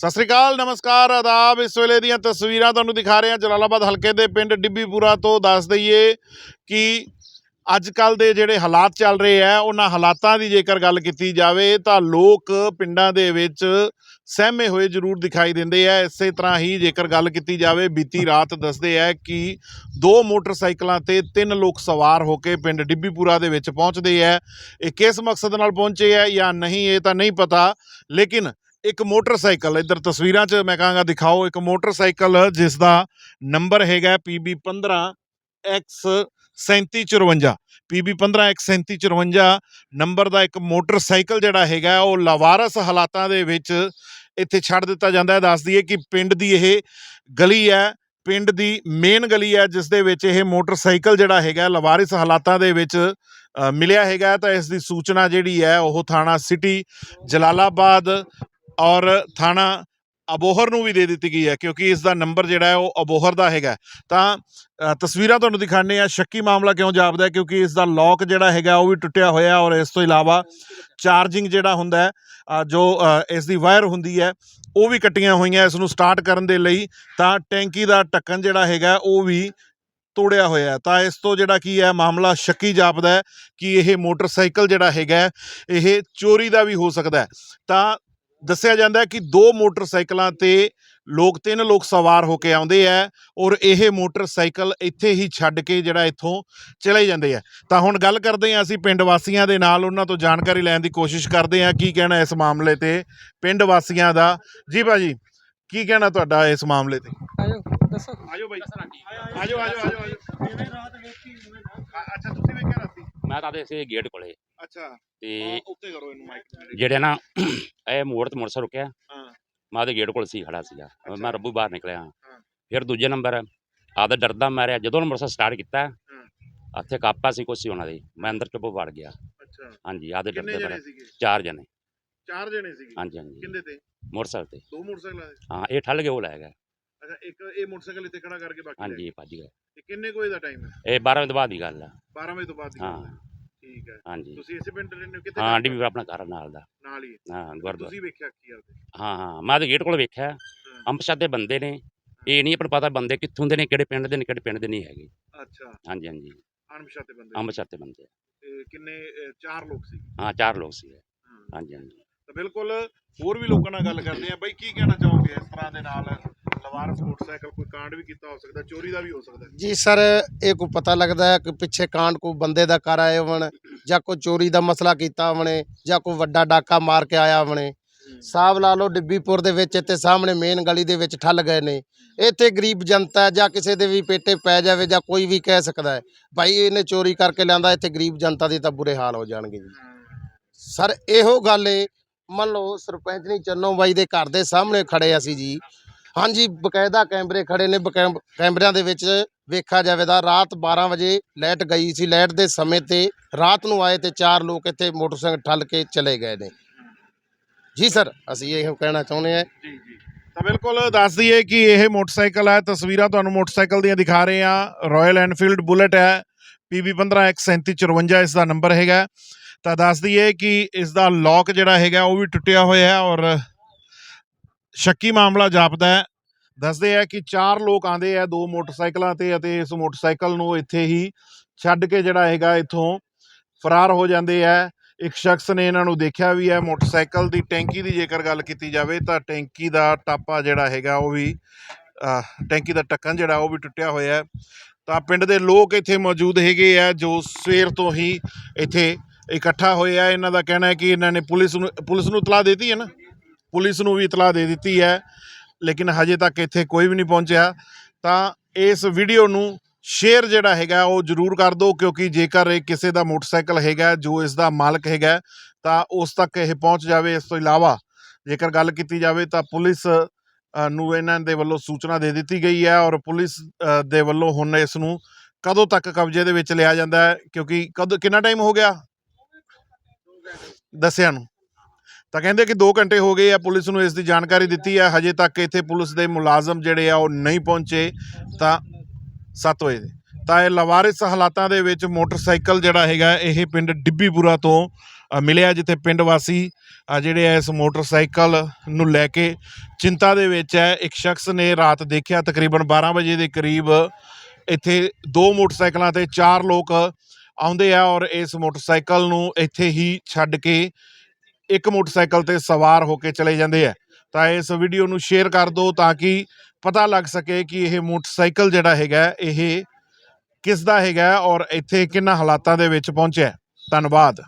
ਸਤਿ ਸ੍ਰੀ ਅਕਾਲ, ਨਮਸਕਾਰ, ਆਦਾਬ। ਇਸ ਵੇਲੇ ਦੀਆਂ ਤਸਵੀਰਾਂ ਤੁਹਾਨੂੰ ਦਿਖਾ ਰਹੇ ਹਾਂ ਜਲਾਲਾਬਾਦ ਹਲਕੇ ਦੇ ਪਿੰਡ ਡਿੱਬੀਪੁਰਾ ਤੋਂ। ਦੱਸ ਦਈਏ ਕਿ ਅੱਜ ਕੱਲ ਦੇ ਜਿਹੜੇ ਹਾਲਾਤ ਚੱਲ ਰਹੇ ਆ ਉਹਨਾਂ ਹਾਲਾਤਾਂ ਦੀ ਜੇਕਰ ਗੱਲ ਕੀਤੀ ਜਾਵੇ, ਤਾਂ ਲੋਕ ਪਿੰਡਾਂ ਦੇ ਵਿੱਚ ਸਹਿਮੇ ਹੋਏ ਜ਼ਰੂਰ ਦਿਖਾਈ ਦਿੰਦੇ ਆ ਇਸੇ ਤਰ੍ਹਾਂ ਹੀ ਜੇਕਰ ਗੱਲ ਕੀਤੀ ਜਾਵੇ, ਬੀਤੀ ਰਾਤ ਦੱਸਦੇ ਆ ਕਿ ਦੋ ਮੋਟਰਸਾਈਕਲਾਂ ਤੇ ਤਿੰਨ ਲੋਕ ਸਵਾਰ ਹੋ ਕੇ ਪਿੰਡ ਡਿੱਬੀਪੁਰਾ ਦੇ ਵਿੱਚ ਪਹੁੰਚਦੇ ਆ ਇਹ ਕਿਸ ਮਕਸਦ ਨਾਲ ਪਹੁੰਚੇ ਆ ਜਾਂ ਨਹੀਂ, ਇਹ ਤਾਂ ਨਹੀਂ ਪਤਾ, ਲੇਕਿਨ ਇੱਕ ਮੋਟਰਸਾਈਕਲ, ਇੱਧਰ ਤਸਵੀਰਾਂ 'ਚ ਮੈਂ ਕਹਾਂਗਾ ਦਿਖਾਓ, ਇੱਕ ਮੋਟਰਸਾਈਕਲ ਜਿਸ ਦਾ ਨੰਬਰ ਹੈਗਾ PB 15 X 3754 PB 15 X 3754 number ਦਾ ਇੱਕ ਮੋਟਰਸਾਈਕਲ ਜਿਹੜਾ ਹੈਗਾ, ਉਹ ਲਾਵਾਰਸ ਹਾਲਾਤਾਂ ਦੇ ਵਿੱਚ ਇੱਥੇ ਛੱਡ ਦਿੱਤਾ ਜਾਂਦਾ ਹੈ। ਦੱਸ ਦਈਏ ਕਿ ਪਿੰਡ ਦੀ ਇਹ ਗਲੀ ਹੈ, ਪਿੰਡ ਦੀ ਮੇਨ ਗਲੀ ਹੈ, ਜਿਸ ਦੇ ਵਿੱਚ ਇਹ ਮੋਟਰਸਾਈਕਲ ਜਿਹੜਾ ਹੈਗਾ, ਲਵਾਰਿਸ ਹਾਲਾਤਾਂ ਦੇ ਵਿੱਚ ਮਿਲਿਆ ਹੈਗਾ ਤਾਂ ਇਸ ਦੀ ਸੂਚਨਾ ਜਿਹੜੀ ਹੈ, ਉਹ ਥਾਣਾ ਸਿਟੀ ਜਲਾਲਾਬਾਦ ਔਰ ਥਾਣਾ ਅਬੋਹਰ ਨੂੰ ਵੀ ਦੇ ਦਿੱਤੀ ਗਈ ਹੈ, ਕਿਉਂਕਿ ਇਸ ਦਾ ਨੰਬਰ ਜਿਹੜਾ ਹੈ ਉਹ ਅਬੋਹਰ ਦਾ ਹੈਗਾ। ਤਾਂ ਤਸਵੀਰਾਂ ਤੁਹਾਨੂੰ ਦਿਖਾਣੇ ਆ ਸ਼ੱਕੀ ਮਾਮਲਾ ਕਿਉਂ ਜਾਪਦਾ ਹੈ, ਕਿਉਂਕਿ ਇਸ ਦਾ ਲੌਕ ਜਿਹੜਾ ਹੈਗਾ ਉਹ ਵੀ ਟੁੱਟਿਆ ਹੋਇਆ ਔਰ ਇਸ ਤੋਂ ਇਲਾਵਾ ਚਾਰਜਿੰਗ ਜਿਹੜਾ ਹੁੰਦਾ ਹੈ ਜੋ ਇਸ ਦੀ ਵਾਇਰ ਹੁੰਦੀ ਹੈ, ਉਹ ਵੀ ਕੱਟੀਆਂ ਹੋਈਆਂ, ਇਸ ਨੂੰ ਸਟਾਰਟ ਕਰਨ ਦੇ ਲਈ ਤਾਂ ਟੈਂਕੀ ਦਾ ਢੱਕਣ ਜਿਹੜਾ ਹੈਗਾ ਉਹ ਵੀ ਤੋੜਿਆ ਹੋਇਆ ਤਾਂ ਇਸ ਤੋਂ ਜਿਹੜਾ ਕੀ ਹੈ, ਮਾਮਲਾ ਸ਼ੱਕੀ ਜਾਪਦਾ ਹੈ ਕਿ ਇਹ ਮੋਟਰਸਾਈਕਲ ਜਿਹੜਾ ਹੈਗਾ, ਇਹ ਚੋਰੀ ਦਾ ਵੀ ਹੋ ਸਕਦਾ ਤਾਂ ਦੱਸਿਆ ਜਾਂਦਾ ਹੈ ਕਿ ਦੋ ਮੋਟਰਸਾਈਕਲਾਂ ਤੇ ਲੋਕ ਤਿੰਨ ਲੋਕ ਸਵਾਰ ਹੋ ਕੇ ਆਉਂਦੇ ਆ ਔਰ ਇਹ ਮੋਟਰਸਾਈਕਲ ਇੱਥੇ ਹੀ ਛੱਡ ਕੇ ਜਿਹੜਾ ਇੱਥੋਂ ਚਲੇ ਜਾਂਦੇ ਆ ਤਾਂ ਹੁਣ ਗੱਲ ਕਰਦੇ ਹਾਂ ਅਸੀਂ ਪਿੰਡ ਵਾਸੀਆਂ ਦੇ ਨਾਲ ਉਹਨਾਂ ਤੋਂ ਜਾਣਕਾਰੀ ਲੈਣ ਦੀ ਕੋਸ਼ਿਸ਼ ਕਰਦੇ ਹਾਂ ਕੀ ਕਹਿਣਾ ਇਸ ਮਾਮਲੇ ਤੇ ਪਿੰਡ ਵਾਸੀਆਂ ਦਾ। ਜੀ ਭਾਜੀ ਕੀ ਕਹਿਣਾ ਤੁਹਾਡਾ ਇਸ ਮਾਮਲੇ ਤੇ? ਆਜੋ ਦੱਸੋ। ਆਜੋ ਬਾਈ ਆਜੋ ਆਜੋ ਆਜੋ ਆਜੋ। ਅੱਛਾ ਤੁਸੀਂ ਵੇਖਿਆ ਰਾਤੀ? ਮੈਂ ਤਾਂ ਇਸੇ ਗੇਟ ਕੋਲੇ। ਅੱਛਾ ਤੇ ਉੱਤੇ ਕਰੋ ਇਹਨੂੰ ਮਾਈਕ ਜਿਹੜੇ ਨਾ ਇਹ ਮੋੜ ਤੇ ਮੋਟਰਸਾਈਕਲ ਰੁਕਿਆ। ਹਾਂ। ਮੈਂ ਉਹਦੇ ਗੇਟ ਕੋਲ ਸੀ ਖੜਾ ਸੀਗਾ। ਮੈਂ ਰੱਬੂ ਬਾਹਰ ਨਿਕਲਿਆ ਹਾਂ। ਫਿਰ ਦੂਜੇ ਨੰਬਰ ਆਦਾ ਡਰਦਾ ਮਾਰਿਆ। ਜਦੋਂ ਮੋਟਰਸਾਈਕਲ ਸਟਾਰਟ ਕੀਤਾ ਉੱਥੇ ਕਾਪਾ ਸੀ ਕੁਛ ਸੀ ਉਹਨਾਂ ਦੇ। ਮੈਂ ਅੰਦਰ ਚੁੱਪ ਵੜ ਗਿਆ। ਅੱਛਾ। ਹਾਂਜੀ ਆਦੇ ਡਰਦੇ ਮਾਰੇ ਚਾਰ ਜਣੇ। ਚਾਰ ਜਣੇ ਸੀਗੇ? ਹਾਂਜੀ ਹਾਂਜੀ। ਕਿੰਦੇ ਤੇ? ਮੋਟਰਸਾਈਕਲ ਤੇ। ਦੋ ਮੋਟਰਸਾਈਕਲ ਆਏ ਹਾਂ ਇਹ ਠੱਲ ਕੇ ਉਹ ਲੈ ਗਿਆ ਅੱਛਾ ਇੱਕ ਇਹ ਮੋਟਰਸਾਈਕਲ ਇੱਥੇ ਖੜਾ ਕਰਕੇ ਬਾਕੀ ਹਾਂਜੀ ਭੱਜ ਗਿਆ। ਤੇ ਕਿੰਨੇ ਕੋਈ ਦਾ ਟਾਈਮ ਹੈ? ਇਹ 12 ਵਜੇ ਤੋਂ ਬਾਅਦ ਦੀ ਗੱਲ ਆ। 12 ਵਜੇ ਤੋਂ ਬਾਅਦ ਦੀ ਹਾਂ। ਹੈ। ਠੀਕ ਹੈ ਹਾਂਜੀ। ਤੁਸੀਂ ਇਸੇ ਪਿੰਡ ਰਹਿੰਦੇ ਹੋ? ਕਿੱਥੇ ਹਾਂ ਰਹਿੰਦੇ ਡੀ ਹੋ? ਆਪਣਾ ਘਰ ਨਾਲ ਦਾ। ਨਾਲ ਹੀ। ਹੈ। ਹਾਂ ਗੁਰਦੁਆਰਾ। ਤੁਸੀਂ ਵੇਖਿਆ ਕੀ ਕਰਦੇ ਹਾਂ ਹਾਂ ਮੈਂ ਉਹਦੇ ਗੇਟ ਕੋਲ ਵੇਖਿਆ। ਅੰਮ੍ਰਿਤਸਰ ਦੇ ਬੰਦੇ ਨੇ। ਇਹ ਨਹੀਂ ਆਪਣਾ ਪਤਾ ਬੰਦੇ ਕਿੱਥੋਂ ਦੇ ਨੇ ਕਿਹੜੇ ਪਿੰਡ ਦੇ ਨੇ ਕਿਹੜੇ ਪਿੰਡ ਦੇ ਨਹੀਂ ਹੈਗੇ। ਅੱਛਾ। ਹਾਂਜੀ ਹਾਂਜੀ। ਅਣਪਛਾਤੇ ਬੰਦੇ ਅੰਮ੍ਰਿਤਸਰ ਦੇ ਬੰਦੇ ਤੇ ਕਿੰਨੇ ਅਹ, ਚਾਰ ਲੋਕ ਸੀ? ਹਾਂ ਚਾਰ ਲੋਕ ਸੀ। ਹਾਂ। ਹਾਂਜੀ ਹਾਂਜੀ। ਤਾਂ ਬਿਲਕੁਲ ਹੋਰ ਵੀ ਲੋਕਾਂ ਨਾਲ ਗੱਲ ਕਰਦੇ ਆ। ਬਈ ਕੀ ਕਹਿਣਾ ਚਾਹੋਗੇ ਇਸ ਤਰ੍ਹਾਂ ਦੇ ਨਾਲ? ਲਵਾਰਸ ਮੋਟਰਸਾਈਕਲ ਕੋਈ ਕਾਂਡ ਵੀ ਕੀਤਾ ਹੋ ਸਕਦਾ ਚੋਰੀ ਦਾ ਵੀ ਹੋ ਸਕਦਾ ਜੀ ਸਰ ਇਹ ਕੋ ਪਤਾ ਲੱਗਦਾ ਹੈ ਕਿ ਪਿੱਛੇ ਕਾਂਡ ਕੋ ਬੰਦੇ ਦਾ ਕਰ ਆਏ ਹੋਣ ਜਾਂ ਕੋਈ ਚੋਰੀ ਦਾ ਮਸਲਾ ਕੀਤਾ ਹੋਣੇ ਜਾਂ ਕੋਈ ਵੱਡਾ ਡਾਕਾ ਮਾਰ ਕੇ ਆਇਆ ਹੋਣੇ ਸਾਹਬ ਲਾ ਲਓ ਡਿੱਬੀਪੁਰ ਦੇ ਵਿੱਚ ਇੱਥੇ ਸਾਹਮਣੇ ਮੇਨ ਗਲੀ ਦੇ ਵਿੱਚ ਠੱਲ ਗਏ ਨੇ। ਇੱਥੇ ਗਰੀਬ ਜਨਤਾ ਜਾਂ ਕਿਸੇ ਦੇ ਵੀ ਪੇਟੇ ਪੈ ਜਾਵੇ ਜਾਂ ਕੋਈ ਵੀ ਕਹਿ ਸਕਦਾ ਹੈ ਭਾਈ ਇਹਨੇ ਚੋਰੀ ਕਰਕੇ ਲਿਆਂਦਾ ਇੱਥੇ ਗਰੀਬ ਜਨਤਾ ਦੇ ਤਾਂ ਬੁਰੇ ਹਾਲ ਹੋ ਜਾਣਗੇ ਜੀ। ਸਰ ਇਹੋ ਗੱਲ ਏ ਮੰਨ ਲਓ ਸਰਪੰਚ ਨਹੀਂ ਚੰਨੋ ਬਾਈ ਦੇ ਘਰ ਦੇ ਸਾਹਮਣੇ ਖੜੇ ਅਸੀਂ ਜੀ ਹਾਂਜੀ, ਬਕਾਇਦਾ ਕੈਮਰੇ ਖੜੇ ਨੇ ਬਕੈਮ- ਕੈਮਰਿਆਂ ਦੇ ਵਿੱਚ ਵੇਖਿਆ ਜਾਵੇ ਤਾਂ ਰਾਤ 12 ਵਜੇ ਲਾਈਟ ਗਈ ਸੀ। ਲਾਈਟ ਦੇ ਸਮੇਂ ਤੇ ਰਾਤ ਨੂੰ ਆਏ ਤੇ ਚਾਰ ਲੋਕ ਇੱਥੇ ਮੋਟਰਸਾਈਕਲ ਠੱਲ ਕੇ ਚਲੇ ਗਏ ਨੇ। ਜੀ ਸਰ, ਅਸੀਂ ਇਹ ਕਹਿਣਾ ਚਾਹੁੰਦੇ ਹਾਂ। ਜੀ ਜੀ। ਤਾਂ ਬਿਲਕੁਲ ਦੱਸ ਦਈਏ ਕਿ ਇਹ ਮੋਟਰਸਾਈਕਲ ਹੈ, ਤਸਵੀਰਾਂ ਤੁਹਾਨੂੰ ਮੋਟਰਸਾਈਕਲ ਦੀਆਂ ਦਿਖਾ ਰਹੇ ਹਾਂ। ਰਾਇਲ ਐਨਫੀਲਡ ਬੁਲਟ ਹੈ PB 15 X3754 ਇਸ ਦਾ ਨੰਬਰ ਹੈਗਾ। ਤਾਂ ਦੱਸ ਦਈਏ ਕਿ ਇਸ ਦਾ ਲੋਕ ਜਿਹੜਾ ਹੈਗਾ, ਉਹ ਵੀ ਟੁੱਟਿਆ ਹੋਇਆ ਹੈ ਔਰ ਸ਼ੱਕੀ ਮਾਮਲਾ ਜਾਪਦਾ ਹੈ। ਦੱਸਦੇ ਆ ਕਿ ਚਾਰ ਲੋਕ ਆਂਦੇ ਆ ਦੋ ਮੋਟਰਸਾਈਕਲਾਂ ਤੇ ਅਤੇ ਇਸ ਮੋਟਰਸਾਈਕਲ ਨੂੰ ਇੱਥੇ ਹੀ ਛੱਡ ਕੇ ਜਿਹੜਾ ਹੈਗਾ ਇੱਥੋਂ ਫਰਾਰ ਹੋ ਜਾਂਦੇ ਆ ਇੱਕ ਸ਼ਖਸ ਨੇ ਇਹਨਾਂ ਨੂੰ ਦੇਖਿਆ ਵੀ ਹੈ, ਮੋਟਰਸਾਈਕਲ ਦੀ ਟੈਂਕੀ ਦੀ ਜੇਕਰ ਗੱਲ ਕੀਤੀ ਜਾਵੇ ਤਾਂ ਟੈਂਕੀ ਦਾ ਟਾਪਾ ਜਿਹੜਾ ਹੈਗਾ ਉਹ ਵੀ ਟੈਂਕੀ ਦਾ ਟੱਕਣ ਜਿਹੜਾ ਉਹ ਵੀ ਟੁੱਟਿਆ ਹੋਇਆ ਹੈ। ਤਾਂ ਪਿੰਡ ਦੇ ਲੋਕ ਇੱਥੇ ਮੌਜੂਦ ਹੈਗੇ ਆ ਜੋ ਸਵੇਰ ਤੋਂ ਹੀ ਇੱਥੇ ਇਕੱਠਾ ਹੋਏ ਆ ਇਹਨਾਂ ਦਾ ਕਹਿਣਾ ਹੈ ਕਿ ਇਹਨਾਂ ਨੇ ਪੁਲਿਸ ਨੂੰ ਪੁਲਿਸ ਨੂੰ ਇਤਲਾਹ ਦੇ ਦਿੱਤੀ ਹੈ ਨਾ? ਪੁਲਿਸ ਨੂੰ ਵੀ ਇਤਲਾਹ ਦੇ ਦਿੱਤੀ ਹੈ, ਲੇਕਿਨ ਹਜੇ ਤੱਕ ਇੱਥੇ ਕੋਈ ਵੀ ਨਹੀਂ ਪਹੁੰਚਿਆ। ਤਾਂ ਇਸ ਵੀਡੀਓ ਨੂੰ ਸ਼ੇਅਰ ਜਿਹੜਾ ਹੈਗਾ, ਉਹ ਜ਼ਰੂਰ ਕਰ ਦਿਓ, ਕਿਉਂਕਿ ਜੇਕਰ ਇਹ ਕਿਸੇ ਦਾ ਮੋਟਰਸਾਈਕਲ ਹੈਗਾ, ਜੋ ਇਸ ਦਾ ਮਾਲਕ ਹੈਗਾ, ਤਾਂ ਉਸ ਤੱਕ ਇਹ ਪਹੁੰਚ ਜਾਵੇ। ਇਸ ਤੋਂ ਇਲਾਵਾ ਜੇਕਰ ਗੱਲ ਕੀਤੀ ਜਾਵੇ, ਤਾਂ ਪੁਲਿਸ ਨੂੰ ਇਹਨਾਂ ਦੇ ਵੱਲੋਂ ਸੂਚਨਾ ਦੇ ਦਿੱਤੀ ਗਈ ਹੈ ਔਰ ਪੁਲਿਸ ਦੇ ਵੱਲੋਂ ਹੁਣ ਇਸ ਨੂੰ ਕਦੋਂ ਤੱਕ ਕਬਜ਼ੇ ਦੇ ਵਿੱਚ ਲਿਆ ਜਾਂਦਾ ਹੈ? ਕਿਉਂਕਿ ਕਦੋਂ, ਕਿੰਨਾ ਟਾਈਮ ਹੋ ਗਿਆ? ਦੱਸਿਆ ਨੂੰ। ਤਾਂ ਕਹਿੰਦੇ ਕਿ 2 ਘੰਟੇ ਹੋ ਗਏ ਆ, ਪੁਲਿਸ ਨੂੰ ਇਸ ਦੀ ਜਾਣਕਾਰੀ ਦਿੱਤੀ ਹੈ ਹਜੇ ਤੱਕ ਇੱਥੇ ਪੁਲਿਸ ਦੇ ਮੁਲਾਜ਼ਮ ਜਿਹੜੇ ਆ, ਉਹ ਨਹੀਂ ਪਹੁੰਚੇ ਤਾਂ 7 ਵਜੇ ਤਾਂ ਇਹ ਲਵਾਰਿਸ ਹਾਲਾਤਾਂ ਦੇ ਵਿੱਚ ਮੋਟਰਸਾਈਕਲ ਜਿਹੜਾ ਹੈਗਾ, ਇਹ ਪਿੰਡ ਡਿੱਬੀਪੁਰਾ ਤੋਂ ਮਿਲਿਆ ਜਿੱਥੇ ਪਿੰਡ ਵਾਸੀ ਜਿਹੜੇ ਆ ਇਸ ਮੋਟਰਸਾਈਕਲ ਨੂੰ ਲੈ ਕੇ ਚਿੰਤਾ ਦੇ ਵਿੱਚ ਹੈ। ਇੱਕ ਸ਼ਖਸ ਨੇ ਰਾਤ ਦੇਖਿਆ, ਤਕਰੀਬਨ 12 ਵਜੇ ਦੇ ਕਰੀਬ ਇੱਥੇ ਦੋ ਮੋਟਰਸਾਈਕਲਾਂ ਤੇ ਚਾਰ ਲੋਕ ਆਉਂਦੇ ਆ ਔਰ ਇਸ ਮੋਟਰਸਾਈਕਲ ਨੂੰ ਇੱਥੇ ਹੀ ਛੱਡ ਕੇ ਇੱਕ ਮੋਟਰਸਾਈਕਲ ਤੇ ਸਵਾਰ ਹੋ ਕੇ ਚਲੇ ਜਾਂਦੇ ਆ। ਤਾਂ ਇਸ ਵੀਡੀਓ ਨੂੰ ਸ਼ੇਅਰ ਕਰ ਦਿਓ ਤਾਂ ਕਿ ਪਤਾ ਲੱਗ ਸਕੇ ਕਿ ਇਹ ਮੋਟਰਸਾਈਕਲ ਜਿਹੜਾ ਹੈਗਾ, ਇਹ ਕਿਸ ਦਾ ਹੈਗਾ ਔਰ ਇੱਥੇ ਕਿੰਨਾ ਹਾਲਾਤਾਂ ਦੇ ਵਿੱਚ ਪਹੁੰਚਿਆ। ਧੰਨਵਾਦ।